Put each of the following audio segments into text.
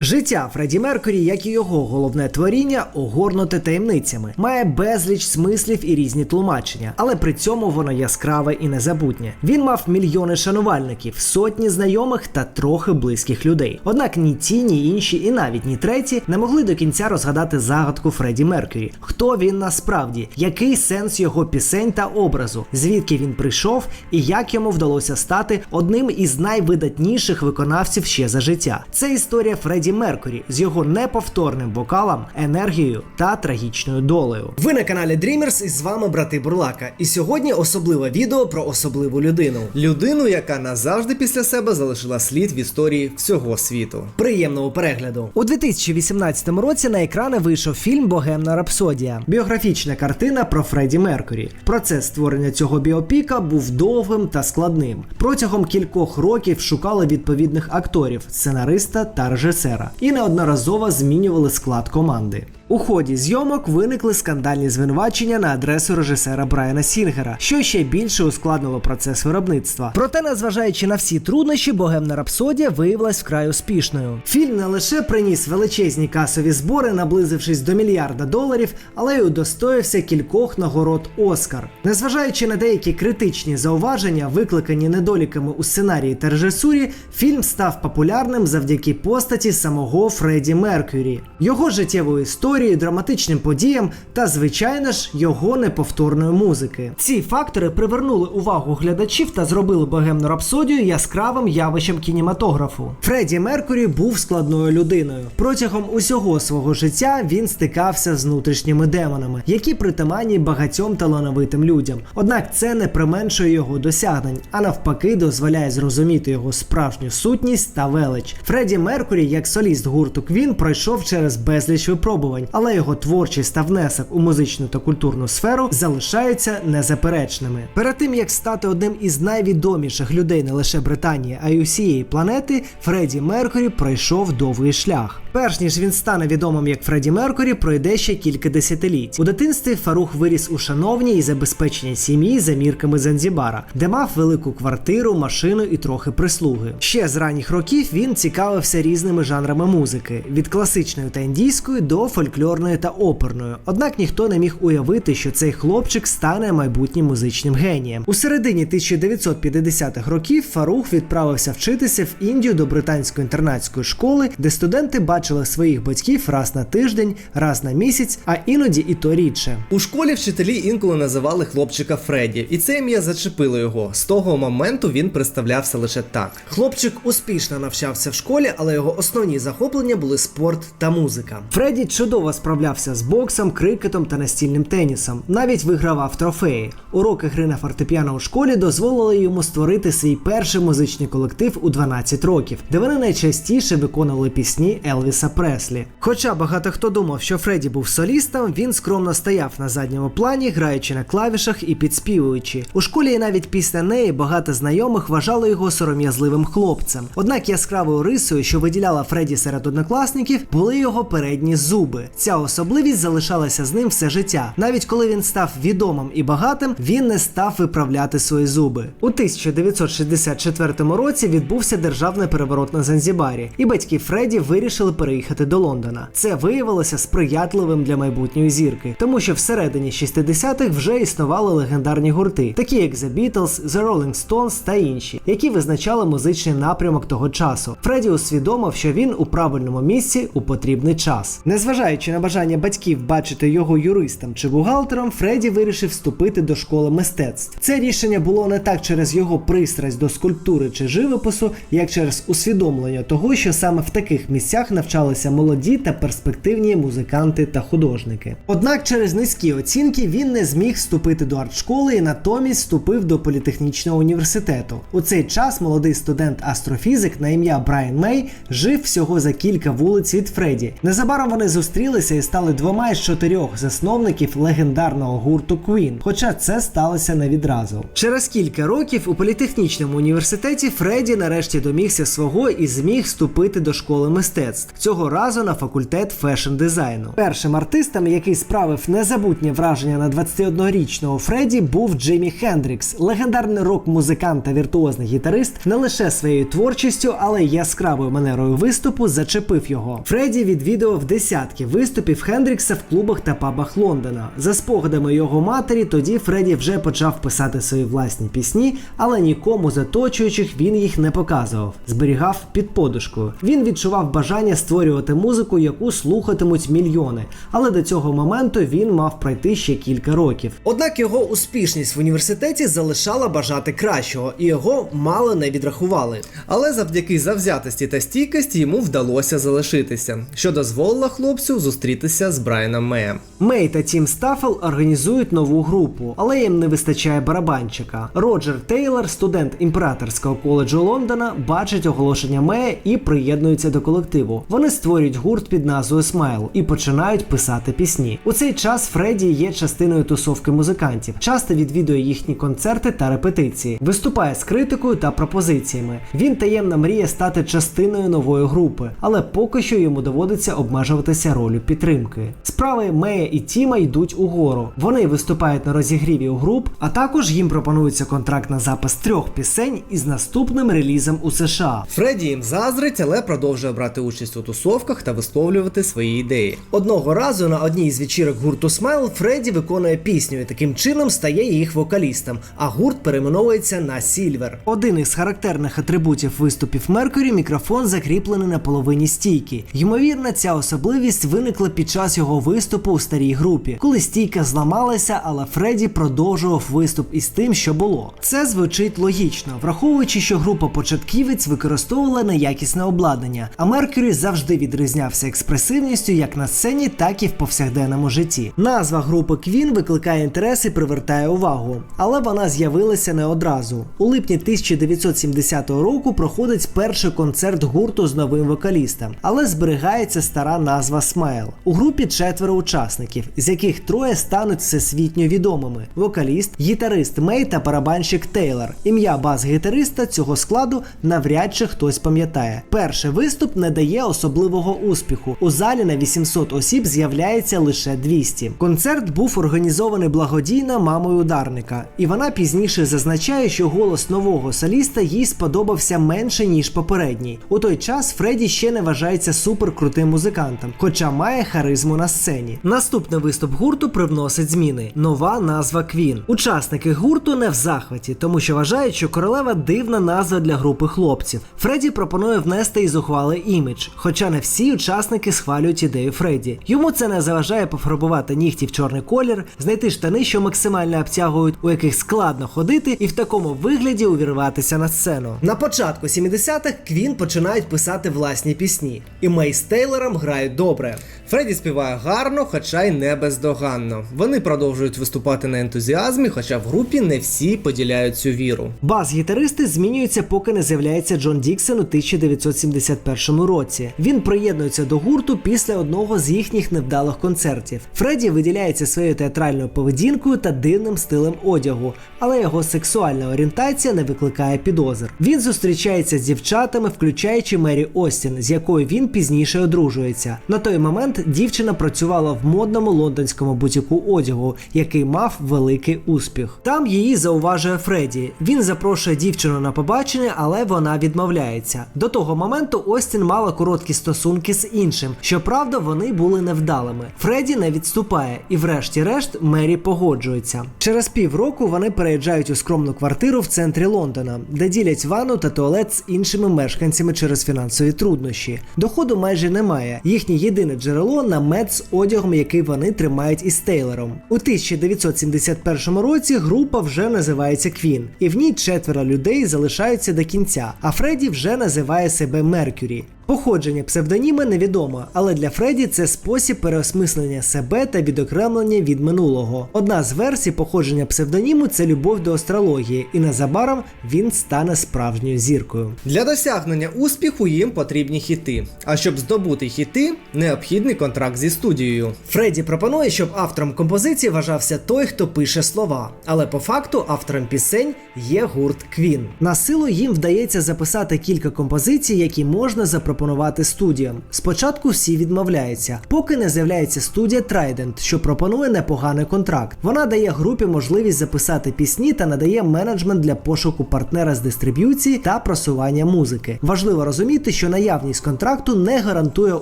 Життя Фредді Меркурі, як і його головне творіння, огорнуте таємницями, має безліч смислів і різні тлумачення, але при цьому воно яскраве і незабутнє. Він мав мільйони шанувальників, сотні знайомих та трохи близьких людей. Однак ні ті, ні інші, і навіть ні треті не могли до кінця розгадати загадку Фредді Меркурі. Хто він насправді, який сенс його пісень та образу, звідки він прийшов і як йому вдалося стати одним із найвидатніших виконавців ще за життя. Це історія Фредді Меркурі з його неповторним вокалом, енергією та трагічною долею. Ви на каналі Dreamers і з вами брати Бурлака. І сьогодні особливе відео про особливу людину. Людину, яка назавжди після себе залишила слід в історії всього світу. Приємного перегляду у 2018 році на екрани вийшов фільм Богемна Рапсодія, біографічна картина про Фредді Меркурі. Процес створення цього біопіка був довгим та складним. Протягом кількох років шукали відповідних акторів, сценариста та режисера і неодноразово змінювали склад команди. У ході зйомок виникли скандальні звинувачення на адресу режисера Брайана Сінгера, що ще більше ускладнило процес виробництва. Проте, незважаючи на всі труднощі, богемна рапсодія виявилась вкрай успішною. Фільм не лише приніс величезні касові збори, наблизившись до мільярда доларів, але й удостоївся кількох нагород Оскар. Незважаючи на деякі критичні зауваження, викликані недоліками у сценарії та режисурі, фільм став популярним завдяки постаті самого Фредді Меркюрі, його життєвої історії, драматичним подіям та, звичайно ж, його неповторної музики. Ці фактори привернули увагу глядачів та зробили богемну рапсодію яскравим явищем кінематографу. Фредді Меркурі був складною людиною. Протягом усього свого життя він стикався з внутрішніми демонами, які притаманні багатьом талановитим людям. Однак це не применшує його досягнень, а навпаки, дозволяє зрозуміти його справжню сутність та велич. Фредді Меркурі, як соліст гурту Квін, пройшов через безліч випробувань, але його творчість та внесок у музичну та культурну сферу залишаються незаперечними. Перед тим як стати одним із найвідоміших людей не лише Британії, а й усієї планети, Фредді Меркурі пройшов довгий шлях. Перш ніж він стане відомим як Фредді Меркурі, пройде ще кілька десятиліть. У дитинстві Фарух виріс у шановній і забезпеченій сім'ї за мірками Занзібара, де мав велику квартиру, машину і трохи прислуги. Ще з ранніх років він цікавився різними жанрами музики: від класичної та індійської до фольклорної та оперної. Однак ніхто не міг уявити, що цей хлопчик стане майбутнім музичним генієм. У середині 1950-х років Фарух відправився вчитися в Індію до британської інтернатської школи, де студенти бачили своїх батьків раз на тиждень, раз на місяць, а іноді і то рідше. У школі вчителі інколи називали хлопчика Фредді, і це ім'я зачепило його. З того моменту він представлявся лише так. Хлопчик успішно навчався в школі, але його основні захоплення були спорт та музика. Фредді чудово справлявся з боксом, крикетом та настільним тенісом. Навіть вигравав трофеї. Уроки гри на фортепіано у школі дозволили йому створити свій перший музичний колектив у 12 років, де вони найчастіше виконували пісні Елвіса Преслі. Хоча багато хто думав, що Фредді був солістом, він скромно стояв на задньому плані, граючи на клавішах і підспівуючи. У школі і навіть після неї багато знайомих вважали його сором'язливим хлопцем. Однак яскравою рисою, що виділяла Фредді серед однокласників, були його передні зуби. Ця особливість залишалася з ним все життя. Навіть коли він став відомим і багатим, він не став виправляти свої зуби. У 1964 році відбувся державний переворот на Занзібарі, і батьки Фредді вирішили переїхати до Лондона. Це виявилося сприятливим для майбутньої зірки, тому що всередині 60-х вже існували легендарні гурти, такі як The Beatles, The Rolling Stones та інші, які визначали музичний напрямок того часу. Фредді усвідомив, що він у правильному місці у потрібний час. Незважаючи на бажання батьків бачити його юристом чи бухгалтером, Фредді вирішив вступити до школи мистецтв. Це рішення було не так через його пристрасть до скульптури чи живопису, як через усвідомлення того, що саме в таких місцях навчалися молоді та перспективні музиканти та художники. Однак через низькі оцінки він не зміг вступити до артшколи і натомість вступив до політехнічного університету. У цей час молодий студент-астрофізик на ім'я Брайан Мей жив всього за кілька вулиць від Фредді. Незабаром вони зустрілися і стали двома із чотирьох засновників легендарного гурту Queen, хоча це сталося не відразу. Через кілька років у політехнічному університеті Фредді нарешті домігся свого і зміг вступити до школи мистецтв. Цього разу на факультет фешн дизайну. Першим артистом, який справив незабутнє враження на 21-річного Фредді, був Джиммі Хендрікс, легендарний рок-музикант та віртуозний гітарист, не лише своєю творчістю, але й яскравою манерою виступу зачепив його. Фредді відвідував десятки виступів Хендрікса в клубах та пабах Лондона. За спогадами його матері, тоді Фредді вже почав писати свої власні пісні, але нікому з оточуючих він їх не показував, зберігав під подушкою. Він відчував бажання створювати музику, яку слухатимуть мільйони. Але до цього моменту він мав пройти ще кілька років. Однак його успішність в університеті залишала бажати кращого, і його мало не відрахували. Але завдяки завзятості та стійкості йому вдалося залишитися, що дозволило хлопцю зустрітися з Брайаном Меєм. Мей та Тім Стаффел організують нову групу, але їм не вистачає барабанчика. Роджер Тейлор, студент імператорського коледжу Лондона, бачить оголошення Мея і приєднується до колективу. Вони створюють гурт під назвою Смайл і починають писати пісні. У цей час Фредді є частиною тусовки музикантів, часто відвідує їхні концерти та репетиції, виступає з критикою та пропозиціями. Він таємно мріє стати частиною нової групи, але поки що йому доводиться обмежуватися ролью підтримки. Справи Мея і Тіма йдуть угору. Вони виступають на розігріві у груп, а також їм пропонується контракт на запис трьох пісень із наступним релізом у США. Фредді їм заздрить, але продовжує брати участь у тусовках та висловлювати свої ідеї. Одного разу на одній з вечірок гурту Смайл Фредді виконує пісню і таким чином стає їх вокалістом, а гурт перейменовується на Сільвер. Один із характерних атрибутів виступів Меркурі мікрофон закріплений на половині стійки. Ймовірно, ця особливість виникла під час його виступу у старій групі, коли стійка зламалася, але Фредді продовжував виступ із тим, що було. Це звучить логічно, враховуючи, що група початківець використовувала неякісне обладнання, а Меркюрі завжди відрізнявся експресивністю як на сцені, так і в повсякденному житті. Назва групи Квін викликає інтерес і привертає увагу, але вона з'явилася не одразу. У липні 1970 року проходить перший концерт гурту з новим вокалістом, але зберігається стара назва Смайл. У групі четверо учасників, з яких троє стануть всесвітньо відомими: вокаліст, гітарист Мей та барабанщик Тейлор. Ім'я бас-гітариста цього складу навряд чи хтось пам'ятає. Перший виступ не дає особливого успіху. У залі на 800 осіб з'являється лише 200. Концерт був організований благодійно мамою ударника, і вона пізніше зазначає, що голос нового соліста їй сподобався менше ніж попередній. У той час Фредді ще не вважається суперкрутим музикантом, хоча має харизму на сцені. Наступний виступ гурту привносить зміни. Нова назва Квін. Учасники гурту не в захваті, тому що вважають, що королева дивна назва для групи хлопців. Фредді пропонує внести і зухвалий імідж, хоча не всі учасники схвалюють ідею Фредді. Йому це не заважає пофарбувати нігті в чорний колір, знайти штани, що максимально обтягують, у яких складно ходити, і в такому вигляді увірватися на сцену. На початку 70-х Квін починають писати власні пісні, і Мейс Тейлором грають добре. Фредді співає гарно, хоча й не бездоганно. Вони продовжують виступати на ентузіазмі, хоча в групі не всі поділяють цю віру. Бас-гітаристи змінюються, поки не з'являється Джон Діксон у 1971 році. Він приєднується до гурту після одного з їхніх невдалих концертів. Фредді виділяється своєю театральною поведінкою та дивним стилем одягу, але його сексуальна орієнтація не викликає підозр. Він зустрічається з дівчатами, включаючи Мері Остін, з якою він пізніше одружується. На той момент дівчина працювала в модному лондонському бутіку одягу, який мав великий успіх. Там її зауважує Фредді. Він запрошує дівчину на побачення, але вона відмовляється. До того моменту Остін мала короткі стосунки з іншим. Щоправда, вони були невдалими. Фредді не відступає, і врешті-решт Мері погоджується. Через півроку вони переїжджають у скромну квартиру в центрі Лондона, де ділять ванну та туалет з іншими мешканцями через фінансові труднощі. Доходу майже немає. Їхнє єдине джерело намет з одягом, який вони тримають із Тейлором. У 1971 році група вже називається Квін, і в ній четверо людей залишаються до кінця. А Фредді вже називає себе Меркюрі. Походження псевдоніма невідомо, але для Фредді це спосіб переосмислення себе та відокремлення від минулого. Одна з версій походження псевдоніму це любов до астрології, і незабаром він стане справжньою зіркою. Для досягнення успіху їм потрібні хіти. А щоб здобути хіти, необхідний контракт зі студією. Фредді пропонує, щоб автором композиції вважався той, хто пише слова, але по факту автором пісень є гурт Квін. На силу їм вдається записати кілька композицій, які можна запропонувати запропонувати студіям. Спочатку всі відмовляються, поки не з'являється студія Trident, що пропонує непоганий контракт. Вона дає групі можливість записати пісні та надає менеджмент для пошуку партнера з дистриб'юції та просування музики. Важливо розуміти, що наявність контракту не гарантує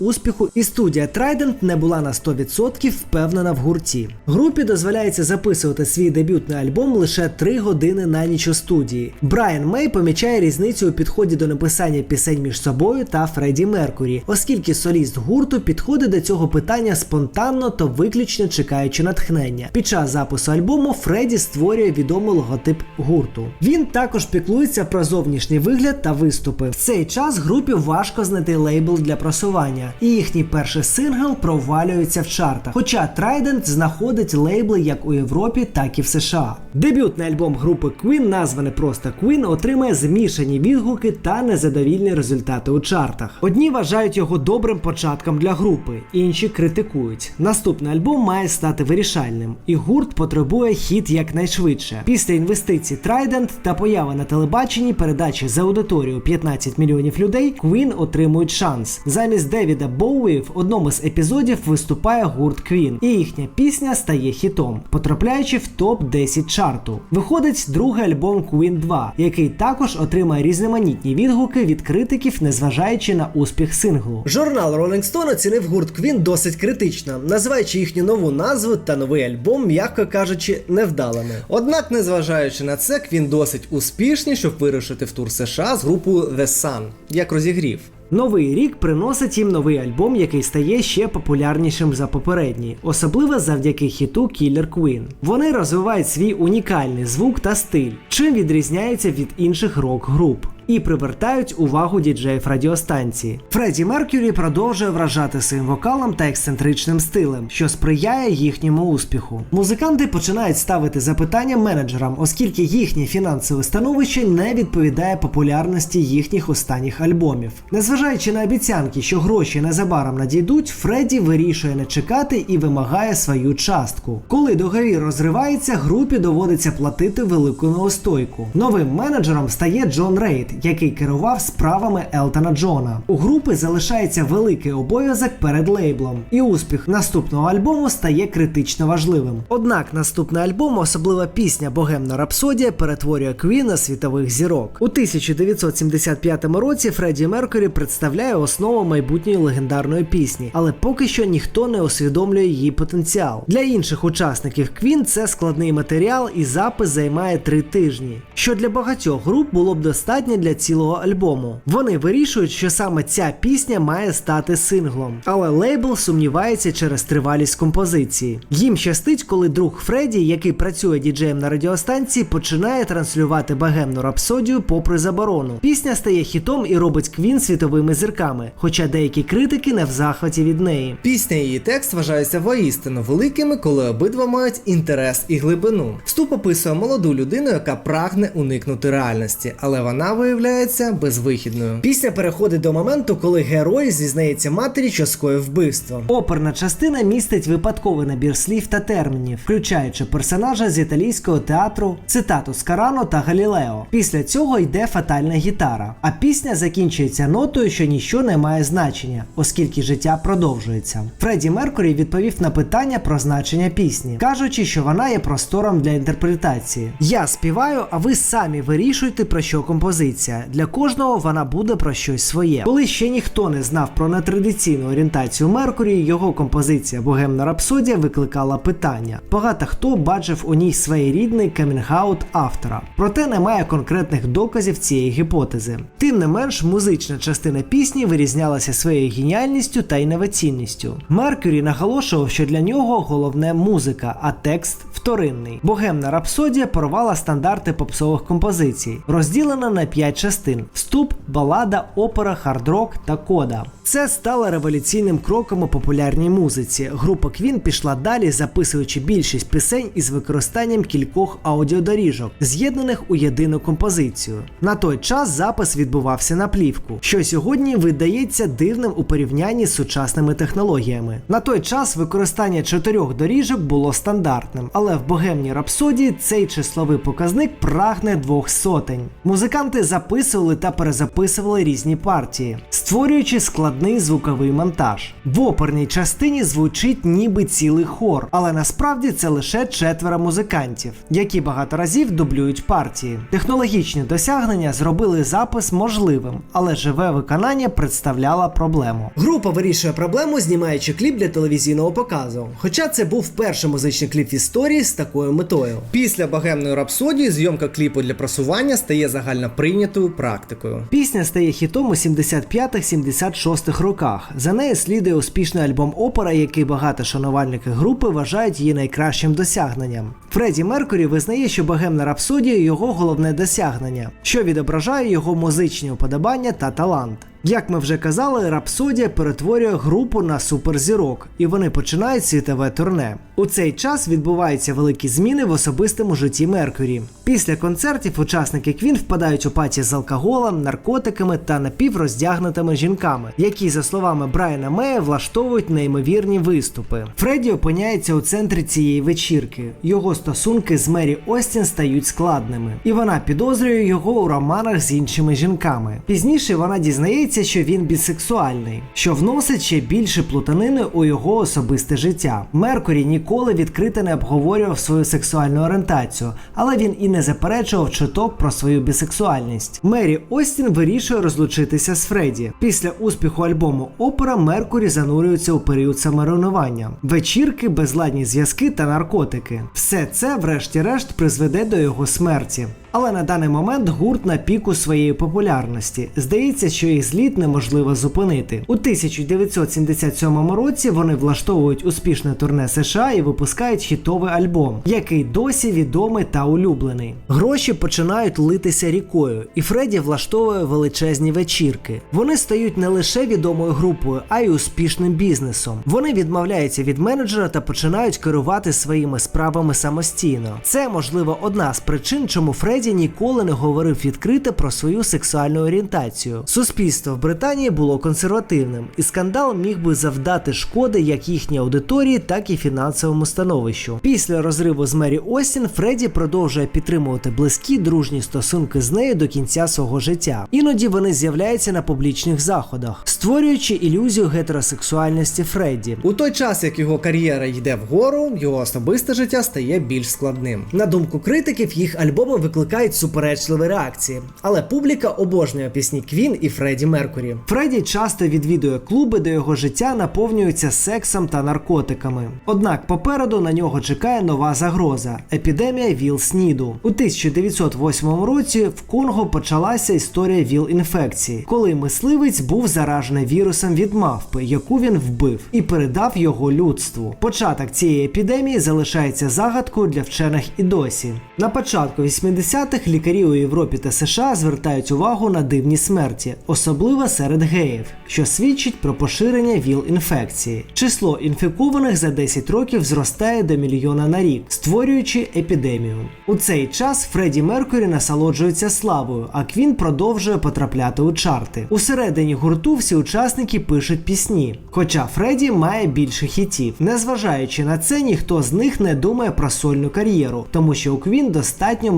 успіху, і студія Trident не була на 100% впевнена в гурті. Групі дозволяється записувати свій дебютний альбом лише 3 години на ніч у студії. Брайан Мей помічає різницю у підході до написання пісень між собою та Фредді Меркурі, оскільки соліст гурту підходить до цього питання спонтанно та виключно чекаючи натхнення. Під час запису альбому Фредді створює відомий логотип гурту. Він також піклується про зовнішній вигляд та виступи. В цей час групі важко знайти лейбл для просування, і їхній перший сингл провалюється в чартах. Хоча Trident знаходить лейбли як у Європі, так і в США. Дебютний альбом групи Queen, названий просто Queen, отримає змішані відгуки та незадовільні результати у чартах. Одні вважають його добрим початком для групи, інші критикують. Наступний альбом має стати вирішальним, і гурт потребує хіт якнайшвидше. Після інвестицій Trident та появи на телебаченні передачі за аудиторію 15 мільйонів людей Queen отримують шанс. Замість Девіда Боуї в одному з епізодів виступає гурт Queen, і їхня пісня стає хітом, потрапляючи в топ 10 чарту. Виходить другий альбом Queen 2, який також отримає різноманітні відгуки від критиків, незважаючи на успіх синглу. Журнал Rolling Stone оцінив гурт Queen досить критично, називаючи їхню нову назву та новий альбом, м'яко кажучи, невдалими. Однак, незважаючи на це, Queen досить успішні, щоб вирушити в тур США з групою The Sun, як розігрів. Новий рік приносить їм новий альбом, який стає ще популярнішим за попередній, особливо завдяки хіту Killer Queen. Вони розвивають свій унікальний звук та стиль, чим відрізняються від інших рок-груп. І привертають увагу діджеїв радіостанції. Фредді Меркюрі продовжує вражати своїм вокалом та ексцентричним стилем, що сприяє їхньому успіху. Музиканти починають ставити запитання менеджерам, оскільки їхнє фінансове становище не відповідає популярності їхніх останніх альбомів. Незважаючи на обіцянки, що гроші незабаром надійдуть, Фредді вирішує не чекати і вимагає свою частку. Коли договір розривається, групі доводиться платити велику неустойку. Новим менеджером стає Джон Рейд, який керував справами Елтона Джона. У групи залишається великий обов'язок перед лейблом, і успіх наступного альбому стає критично важливим. Однак наступний альбом, особлива пісня Богемна Рапсодія, перетворює Квін на світових зірок. У 1975 році Фредді Меркурі представляє основу майбутньої легендарної пісні, але поки що ніхто не усвідомлює її потенціал. Для інших учасників Квін це складний матеріал, і запис займає три тижні, що для багатьох груп було б достатньо для цілого альбому. Вони вирішують, що саме ця пісня має стати синглом, але лейбл сумнівається через тривалість композиції. Їм щастить, коли друг Фредді, який працює діджеєм на радіостанції, починає транслювати багемну рапсодію попри заборону. Пісня стає хітом і робить Квін світовими зірками, хоча деякі критики не в захваті від неї. Пісня і її текст вважаються воістину великими, коли обидва мають інтерес і глибину. Вступ описує молоду людину, яка прагне уникнути реальності, але вона виявляється безвихідною. Пісня переходить до моменту, коли герой зізнається матері, що скоїв вбивство. Оперна частина містить випадковий набір слів та термінів, включаючи персонажа з італійського театру, цитату з Карано та Галілео. Після цього йде фатальна гітара, а пісня закінчується нотою, що ніщо не має значення, оскільки життя продовжується. Фредді Меркурі відповів на питання про значення пісні, кажучи, що вона є простором для інтерпретації. Я співаю, а ви самі вирішуйте про що композиція. Для кожного вона буде про щось своє. Коли ще ніхто не знав про нетрадиційну орієнтацію Меркурі, його композиція Богемна Рапсодія викликала питання. Багато хто бачив у ній своєрідний камінгаут автора, проте немає конкретних доказів цієї гіпотези. Тим не менш, музична частина пісні вирізнялася своєю геніальністю та інноваційністю. Меркюрі наголошував, що для нього головне музика, а текст вторинний. Богемна рапсодія порвала стандарти попсових композицій, розділена на п'ять частин: вступ, балада, опера, хард-рок та кода. Це стало революційним кроком у популярній музиці. Група Queen пішла далі, записуючи більшість пісень із використанням кількох аудіодоріжок, з'єднаних у єдину композицію. На той час запис відбувався на плівку, що сьогодні видається дивним у порівнянні з сучасними технологіями. На той час використання чотирьох доріжок було стандартним, але в богемній рапсодії цей числовий показник прагне двох сотень. Музиканти записували та перезаписували різні партії, створюючи складний звуковий монтаж. В оперній частині звучить ніби цілий хор, але насправді це лише четверо музикантів, які багато разів дублюють партії. Технологічні досягнення зробили запис можливим, але живе виконання представляло проблему. Група вирішує проблему, знімаючи кліп для телевізійного показу. Хоча це був перший музичний кліп в історії з такою метою. Після богемної рапсодії зйомка кліпу для просування стає загально прийнятою практикою. Пісня стає хітом у 75-76 роках. За нею слідує успішний альбом Опера, який багато шанувальники групи вважають її найкращим досягненням. Фредді Меркурі визнає, що богемна рапсодія його головне досягнення, що відображає його музичні уподобання та талант. Як ми вже казали, Рапсодія перетворює групу на суперзірок, і вони починають світове турне. У цей час відбуваються великі зміни в особистому житті Меркурі. Після концертів учасники Квін впадають у паті з алкоголем, наркотиками та напівроздягнутими жінками, які, за словами Брайана Мея, влаштовують неймовірні виступи. Фредді опиняється у центрі цієї вечірки. Його стосунки з Мері Остін стають складними, і вона підозрює його у романах з іншими жінками. Пізніше вона дізнається, що він бісексуальний, що вносить ще більше плутанини у його особисте життя. Меркурі ніколи відкрито не обговорював свою сексуальну орієнтацію, але він і не заперечував чуток про свою бісексуальність. Мері Остін вирішує розлучитися з Фредді. Після успіху альбому Опера Меркурі занурюється у період саморуйнування. вечірки, безладні зв'язки та наркотики. Все це, врешті-решт, призведе до його смерті. Але на даний момент гурт на піку своєї популярності. Здається, що їх зліт неможливо зупинити. У 1977 році вони влаштовують успішне турне США і випускають хітовий альбом, який досі відомий та улюблений. Гроші починають литися рікою, і Фредді влаштовує величезні вечірки. Вони стають не лише відомою групою, а й успішним бізнесом. Вони відмовляються від менеджера та починають керувати своїми справами самостійно. Це можливо одна з причин, чому Фредді ніколи не говорив відкрито про свою сексуальну орієнтацію. Суспільство в Британії було консервативним, і скандал міг би завдати шкоди як їхній аудиторії, так і фінансовому становищу. Після розриву з Мері Остін Фредді продовжує підтримувати близькі дружні стосунки з нею до кінця свого життя. Іноді вони з'являються на публічних заходах, створюючи ілюзію гетеросексуальності Фредді. У той час, як його кар'єра йде вгору, його особисте життя стає більш складним. На думку критиків, їх альбоми викликають суперечливі реакції, але публіка обожнює пісні Квін і Фредді Меркурі. Фредді часто відвідує клуби, де його життя наповнюється сексом та наркотиками. Однак попереду на нього чекає нова загроза епідемія ВІЛ-СНІДу. У 1908 році в Конго почалася історія ВІЛ-інфекції, коли мисливець був заражений вірусом від мавпи, яку він вбив, і передав його людству. Початок цієї епідемії залишається загадкою для вчених і досі. На початку 80-х лікарі у Європі та США звертають увагу на дивні смерті, особливо серед геїв, що свідчить про поширення ВІЛ-інфекції. Число інфікованих за 10 років зростає до мільйона на рік, створюючи епідемію. У цей час Фредді Меркурі насолоджується славою, а Квін продовжує потрапляти у чарти. Усередині гурту всі учасники пишуть пісні, хоча Фредді має більше хітів. Незважаючи на це, ніхто з них не думає про сольну кар'єру, тому що у Квін достатньо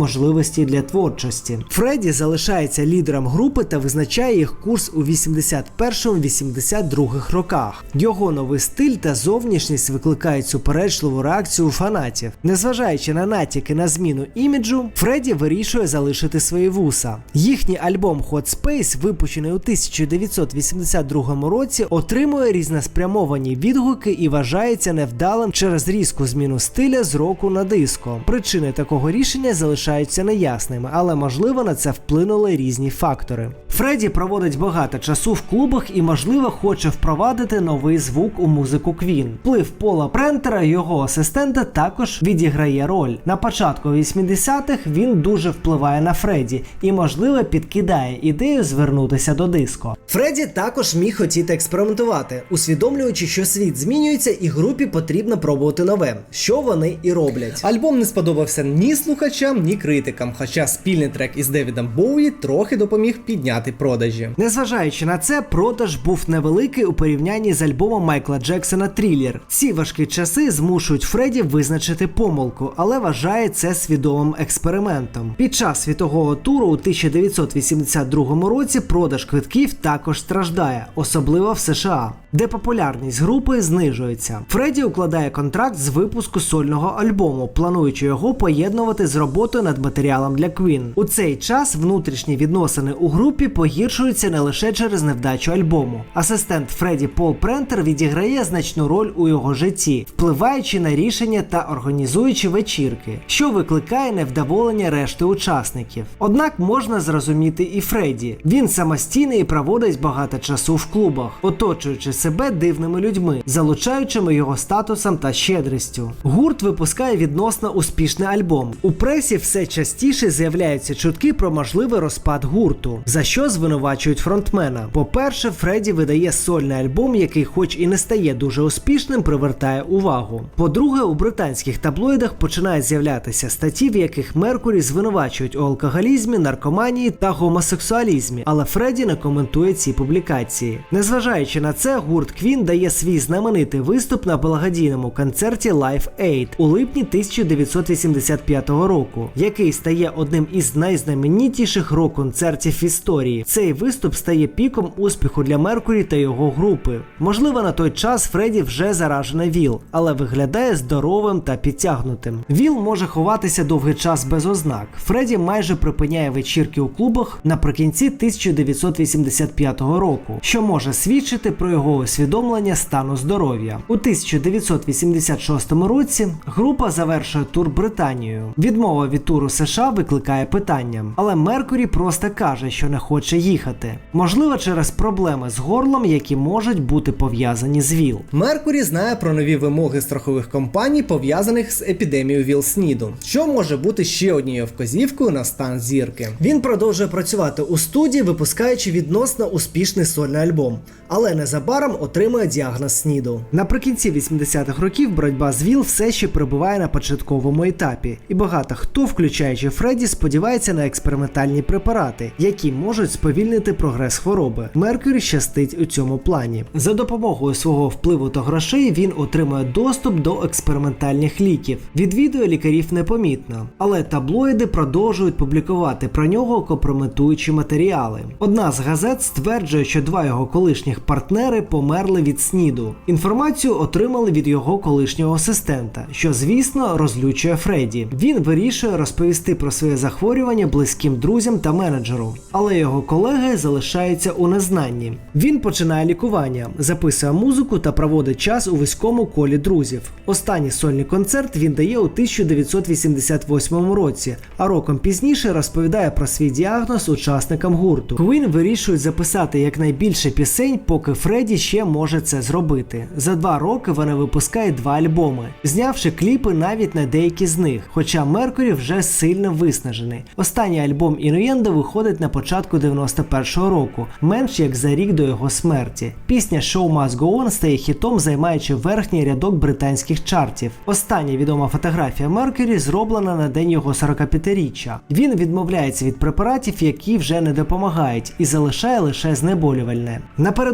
можливості для творчості. Фредді залишається лідером групи та визначає їх курс у 81-82 роках. Його новий стиль та зовнішність викликають суперечливу реакцію фанатів. Незважаючи на натяки на зміну іміджу, Фредді вирішує залишити свої вуса. Їхній альбом Hot Space, випущений у 1982 році, отримує різноспрямовані відгуки і вважається невдалим через різку зміну стиля з року на диско. Причини такого рішення залишаються неясними, але можливо на це вплинули різні фактори. Фредді проводить багато часу в клубах і, можливо, хоче впровадити новий звук у музику Квін. Вплив Пола Прентера, його асистента, також відіграє роль. На початку 80-х він дуже впливає на Фредді і, можливо, підкидає ідею звернутися до диско. Фредді також міг хотіти експериментувати, усвідомлюючи, що світ змінюється і групі потрібно пробувати нове, що вони і роблять. Альбом не сподобався ні слухачам, ні критикам. Концертам, хоча спільний трек із Девідом Боуї трохи допоміг підняти продажі. Незважаючи на це, продаж був невеликий у порівнянні з альбомом Майкла Джексона Трілер. Ці важкі часи змушують Фредді визначити помилку, але вважає це свідомим експериментом. Під час світового туру у 1982 році продаж квитків також страждає, особливо в США, де популярність групи знижується. Фредді укладає контракт з випуску сольного альбому, плануючи його поєднувати з роботою над матеріалом для Queen. У цей час внутрішні відносини у групі погіршуються не лише через невдачу альбому. Асистент Фредді Пол Прентер відіграє значну роль у його житті, впливаючи на рішення та організуючи вечірки, що викликає невдоволення решти учасників. Однак можна зрозуміти і Фредді. Він самостійний і проводить багато часу в клубах, оточуючи себе дивними людьми, залучаючими його статусом та щедрістю. Гурт випускає відносно успішний альбом. У пресі все частіше з'являються чутки про можливий розпад гурту, за що звинувачують фронтмена. По-перше, Фредді видає сольний альбом, який, хоч і не стає дуже успішним, привертає увагу. По-друге, у британських таблоїдах починають з'являтися статті, в яких Меркурі звинувачують у алкоголізмі, наркоманії та гомосексуалізмі, але Фредді не коментує ці публікації. Незважаючи на це, гурт Квін дає свій знаменитий виступ на благодійному концерті Live Aid у липні 1985 року, який стає одним із найзнаменітіших рок-концертів історії. Цей виступ стає піком успіху для Меркурі та його групи. Можливо, на той час Фредді вже заражений ВІЛ, але виглядає здоровим та підтягнутим. ВІЛ може ховатися довгий час без ознак. Фредді майже припиняє вечірки у клубах наприкінці 1985 року, що може свідчити про його усвідомлення стану здоров'я. У 1986 році група завершує тур Британією. Відмова від туру США викликає питання, але Меркурі просто каже, що не хоче їхати. Можливо, через проблеми з горлом, які можуть бути пов'язані з ВІЛ. Меркурі знає про нові вимоги страхових компаній, пов'язаних з епідемією ВІЛ-СНІДу, що може бути ще однією вказівкою на стан зірки. Він продовжує працювати у студії, випускаючи відносно успішний сольний альбом, але незабаром отримує діагноз СНІДу. Наприкінці 80-х років боротьба з ВІЛ все ще перебуває на початковому етапі, і багато хто, включаючи Фредді, сподівається на експериментальні препарати, які можуть сповільнити прогрес хвороби. Меркурі щастить у цьому плані. За допомогою свого впливу та грошей він отримує доступ до експериментальних ліків. Відвідує лікарів непомітно, але таблоїди продовжують публікувати про нього компрометуючі матеріали. Одна з газет стверджує, що два його колишніх партнери померли від СНІДу. Інформацію отримали від його колишнього асистента, що звісно розлючує Фредді. Він вирішує розповісти про своє захворювання близьким друзям та менеджеру, але його колеги залишаються у незнанні. Він починає лікування, записує музику та проводить час у вузькому колі друзів. Останній сольний концерт він дає у 1988 році, а роком пізніше розповідає про свій діагноз учасникам гурту. Квін вирішують записати якнайбільше пісень, поки Фредді ще може це зробити. За два роки вони випускають два альбоми, знявши кліпи навіть на деякі з них. Хоча Меркурі вже сильно виснажений. Останній альбом Інуєндо виходить на початку 91-го року, менш як за рік до його смерті. Пісня Show Must Go On стає хітом, займаючи верхній рядок британських чартів. Остання відома фотографія Меркурі зроблена на день його 45-річчя. Він відмовляється від препаратів, які вже не допомагають, і залишає лише знеболювальне.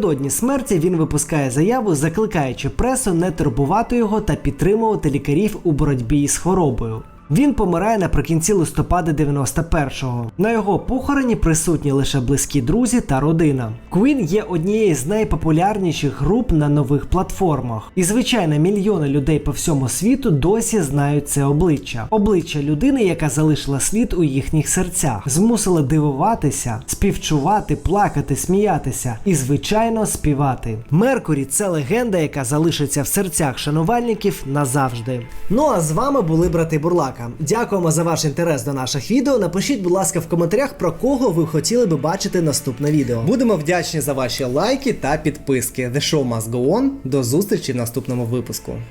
Напередодні смерті він випускає заяву, закликаючи пресу не турбувати його та підтримувати лікарів у боротьбі з хворобою. Він помирає наприкінці листопада 91-го. На його похороні присутні лише близькі друзі та родина. Queen є однією з найпопулярніших груп на нових платформах. І звичайно, мільйони людей по всьому світу досі знають це обличчя. Обличчя людини, яка залишила слід у їхніх серцях, змусила дивуватися, співчувати, плакати, сміятися і, звичайно, співати. Меркурі це легенда, яка залишиться в серцях шанувальників назавжди. Ну а з вами були брати Бурлака. Дякуємо за ваш інтерес до наших відео. Напишіть, будь ласка, в коментарях про кого ви хотіли би бачити наступне відео. Будемо вдячні за ваші лайки та підписки. The show must go on. До зустрічі в наступному випуску.